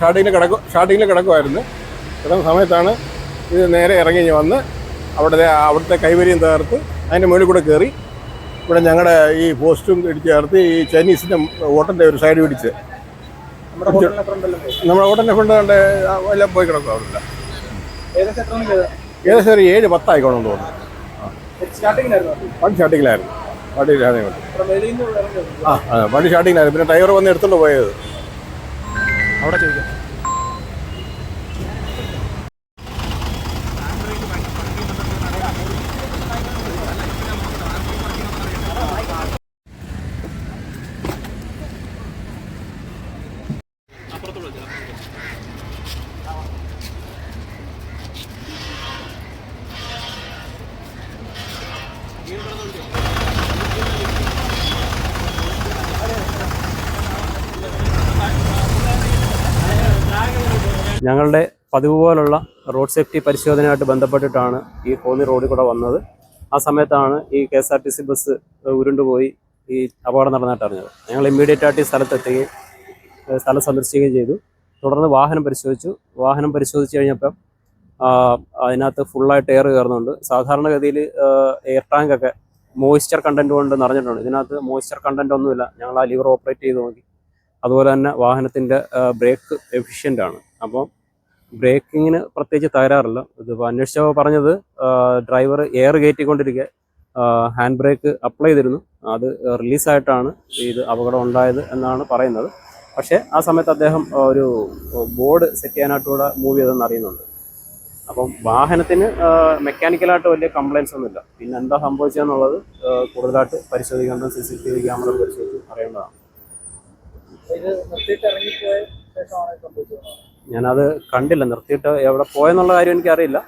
ഷാർട്ടിങ്ങിൽ കിടക്കും ഷാർട്ടിങ്ങിൽ കിടക്കുമായിരുന്നു കിടന്ന സമയത്താണ് ഇത് നേരെ ഇറങ്ങി വന്ന് അവിടുത്തെ അവിടുത്തെ കൈവരിയും തകർത്ത് അതിന്റെ മുകളിൽ കൂടെ കയറി ഇവിടെ ഞങ്ങളുടെ ഈ പോസ്റ്റും ഇടിച്ച് ചേർത്ത് ഈ ചൈനീസിന്റെ ഓട്ടന്റെ ഒരു സൈഡ് പിടിച്ച് നമ്മുടെ ഓട്ടന്റെ ഫ്രണ്ട് കണ്ട് എല്ലാം പോയി കിടക്കും അവിടെ ഏകദേശം ഒരു ഏഴ് പത്തായിക്കോണം തോന്നുന്നു. സ്റ്റാർട്ടിങ്ങിലായിരുന്നു വണ്ടി നിന്ന് ആ വണ്ടി ഷാർട്ടിങ്ങിലായിരുന്നു പിന്നെ ഡ്രൈവർ വന്ന് എടുത്തുകൊണ്ട് പോയത്. അവിടെ ചോദിക്കാം. ഞങ്ങളുടെ പതിവ് പോലുള്ള റോഡ് സേഫ്റ്റി പരിശോധനയായിട്ട് ബന്ധപ്പെട്ടിട്ടാണ് ഈ കോന്നി റോഡിൽ കൂടെ വന്നത്. ആ സമയത്താണ് ഈ K S R T C bus ഉരുണ്ടുപോയി ഈ അപകടം നടന്നിട്ട് അറിഞ്ഞത്. ഞങ്ങൾ ഇമ്മീഡിയറ്റ് ആയിട്ട് ഈ സ്ഥലത്തെത്തുകയും സ്ഥലം സന്ദർശിക്കുകയും ചെയ്തു. തുടർന്ന് വാഹനം പരിശോധിച്ചു. വാഹനം പരിശോധിച്ച് കഴിഞ്ഞപ്പം അതിനകത്ത് ഫുള്ളായിട്ട് എയർ കയറുന്നുണ്ട്. സാധാരണഗതിയിൽ എയർ ടാങ്കൊക്കെ മോയ്സ്ചർ കണ്ടന്റ് കൊണ്ട് നിറഞ്ഞിട്ടുണ്ട്. ഇതിനകത്ത് മോയ്സ്ചർ കണ്ടന്റ് ഒന്നുമില്ല. ഞങ്ങൾ ആ ലിവർ ഓപ്പറേറ്റ് ചെയ്ത് നോക്കി. അതുപോലെ തന്നെ വാഹനത്തിന്റെ ബ്രേക്ക് എഫിഷ്യന്റ് ആണ്. അപ്പോൾ ബ്രേക്കിങ്ങിന് പ്രത്യേകിച്ച് തകരാറില്ല. ഇതിപ്പോൾ അന്വേഷിച്ചപ്പോൾ പറഞ്ഞത് ഡ്രൈവർ എയർ കയറ്റിക്കൊണ്ടിരിക്കെ ഹാൻഡ് ബ്രേക്ക് അപ്ലൈ ചെയ്തിരുന്നു. അത് റിലീസായിട്ടാണ് ഇത് അപകടം ഉണ്ടായത് എന്നാണ് പറയുന്നത്. പക്ഷേ ആ സമയത്ത് അദ്ദേഹം ഒരു ബോർഡ് സെറ്റ് ചെയ്യാനായിട്ടുകൂടെ മൂവ് ചെയ്തെന്ന് അറിയുന്നുണ്ട്. അപ്പം വാഹനത്തിന് മെക്കാനിക്കലായിട്ട് വലിയ കംപ്ലയിൻസ് ഒന്നുമില്ല. പിന്നെ എന്താ സംഭവിച്ചതെന്നുള്ളത് കൂടുതലായിട്ട് പരിശോധിക്കേണ്ടത് C C T V camera പരിശോധിച്ച് അറിയേണ്ടതാണ് ഇത് നിർത്തിയിട്ട് ഇറങ്ങിപ്പോയ ശേഷമാണ് ഇത് സംഭവിച്ചത് ഞാനത് കണ്ടില്ല. നിർത്തിയിട്ട് എവിടെ പോയെന്നുള്ള കാര്യം എനിക്കറിയില്ല.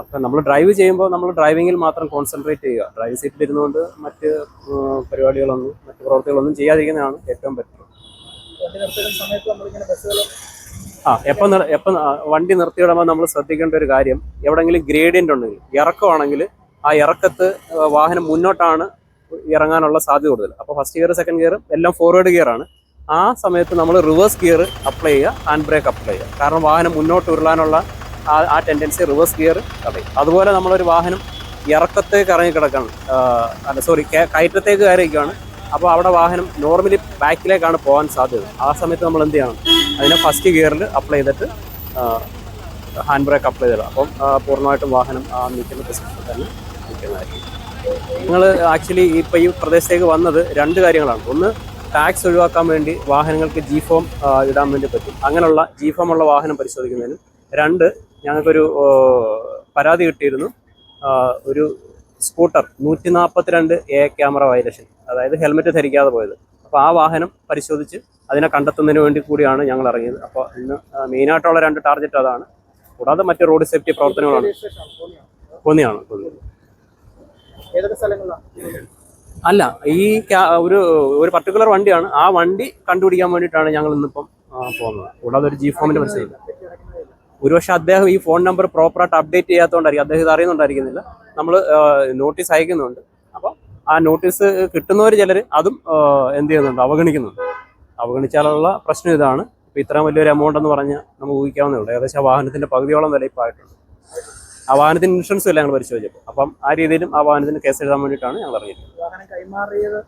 അപ്പം നമ്മൾ ഡ്രൈവ് ചെയ്യുമ്പോൾ നമ്മൾ ഡ്രൈവിങ്ങിൽ മാത്രം കോൺസെൻട്രേറ്റ് ചെയ്യുക. ഡ്രൈവ് സീറ്റിൽ ഇരുന്നുകൊണ്ട് മറ്റ് പരിപാടികളൊന്നും മറ്റ് പ്രവർത്തികളൊന്നും ചെയ്യാതിരിക്കുന്നതാണ് ഏറ്റവും ബെറ്റർ ആ എപ്പം എപ്പം വണ്ടി നിർത്തിയിടുമ്പോൾ നമ്മൾ ശ്രദ്ധിക്കേണ്ട ഒരു കാര്യം എവിടെയെങ്കിലും ഗ്രേഡിയന്റ് ഉണ്ടെങ്കിൽ ഇറക്കമാണെങ്കിൽ ആ ഇറക്കത്ത് വാഹനം മുന്നോട്ടാണ് ഇറങ്ങാനുള്ള സാധ്യത കൂടുതൽ. അപ്പോൾ ഫസ്റ്റ് ഗിയർ സെക്കൻഡ് ഗിയർ എല്ലാം ഫോർവേഡ് ഗിയറാണ് ആ സമയത്ത് നമ്മൾ റിവേഴ്സ് ഗിയർ അപ്ലൈ ചെയ്യുക ഹാൻഡ് ബ്രേക്ക് അപ്ലൈ ചെയ്യുക. കാരണം വാഹനം മുന്നോട്ട് ഉരുളാനുള്ള ആ ആ ടെൻഡൻസി റിവേഴ്സ് ഗിയർ തടയും അതുപോലെ നമ്മളൊരു വാഹനം ഇറക്കത്തേക്ക് ഇറങ്ങി കിടക്കണം അല്ല സോറി കയറ്റത്തേക്ക് കയറിയിരിക്കുകയാണ്. അപ്പോൾ അവിടെ വാഹനം നോർമലി ബാക്കിലേക്കാണ് പോകാൻ സാധ്യത. ആ സമയത്ത് നമ്മൾ എന്ത് ചെയ്യണം? അതിനെ ഫസ്റ്റ് ഗിയറിൽ അപ്ലൈ ചെയ്തിട്ട് ഹാൻഡ് ബ്രേക്ക് അപ്ലൈ ചെയ്തിടുക. അപ്പം പൂർണമായിട്ടും വാഹനം ആ നിൽക്കുന്ന പൊസിഷനിൽ തന്നെ നിൽക്കുന്നതായിരിക്കും. നിങ്ങൾ ആക്ച്വലി ഇപ്പോൾ ഈ പ്രദേശത്തേക്ക് വന്നത് രണ്ട് കാര്യങ്ങളാണ്. ഒന്ന് ടാക്സ് ഒഴിവാക്കാൻ വേണ്ടി വാഹനങ്ങൾക്ക് ജി ഫോം ഇടാൻ വേണ്ടി പറ്റും. അങ്ങനെയുള്ള ജി ഫോം ഉള്ള വാഹനം പരിശോധിക്കുന്നതിനും രണ്ട് ഞങ്ങൾക്കൊരു പരാതി കിട്ടിയിരുന്നു. ഒരു സ്കൂട്ടർ നൂറ്റി നാൽപ്പത്തിരണ്ട് എ ക്യാമറ വയലേഷൻ അതായത് ഹെൽമെറ്റ് ധരിക്കാതെ പോയത്. അപ്പോൾ ആ വാഹനം പരിശോധിച്ച് അതിനെ കണ്ടെത്തുന്നതിന് വേണ്ടി കൂടിയാണ് ഞങ്ങൾ ഇറങ്ങിയത്. അപ്പോൾ ഇന്ന് മെയിനായിട്ടുള്ള രണ്ട് ടാർഗറ്റ് അതാണ്. കൂടാതെ മറ്റ് റോഡ് സേഫ്റ്റി പ്രവർത്തനങ്ങളാണ്. കൊന്നിയാണ് കൊന്നിയാണ് ഏതൊക്കെ സ്ഥലങ്ങളിലാണ് അല്ല ഈ ഒരു ഒരു പർട്ടിക്കുലർ വണ്ടിയാണ്. ആ വണ്ടി കണ്ടുപിടിക്കാൻ വേണ്ടിയിട്ടാണ് ഞങ്ങൾ ഇന്നിപ്പം പോകുന്നത്. കൂടാതെ ഒരു ജി ഫോമിന്റെ പരിശോധിക്കുക ഒരുപക്ഷെ അദ്ദേഹം ഈ ഫോൺ നമ്പർ പ്രോപ്പറായിട്ട് അപ്ഡേറ്റ് ചെയ്യാത്തതുകൊണ്ടായിരിക്കും അദ്ദേഹം ഇത് അറിയുന്നുണ്ടായിരിക്കുന്നില്ല. നമ്മൾ നോട്ടീസ് അയക്കുന്നുണ്ട്. അപ്പോൾ ആ നോട്ടീസ് കിട്ടുന്നവർ ചിലർ അതും എന്ത് ചെയ്യുന്നുണ്ട്? അവഗണിക്കുന്നുണ്ട്. അവഗണിച്ചാലുള്ള പ്രശ്നം ഇതാണ്. ഇപ്പം ഇത്രയും വലിയൊരു എമൗണ്ട് എന്ന് പറഞ്ഞാൽ നമുക്ക് ഊഹിക്കാവുന്നേ ഉള്ളൂ. ഏകദേശം വാഹനത്തിന്റെ പകുതിയോളം വില ഇപ്പോൾ ആയിട്ടുണ്ട്. ആ വാഹനത്തിന് ഇൻഷുറൻസ് ഇല്ല ഞങ്ങൾ പരിശോധിച്ചപ്പോൾ അപ്പം ആ രീതിയിലും ആ വാഹനത്തിന് കേസ് എഴുതാൻ വേണ്ടിയിട്ടാണ് ഞങ്ങൾ അറിയുന്നത്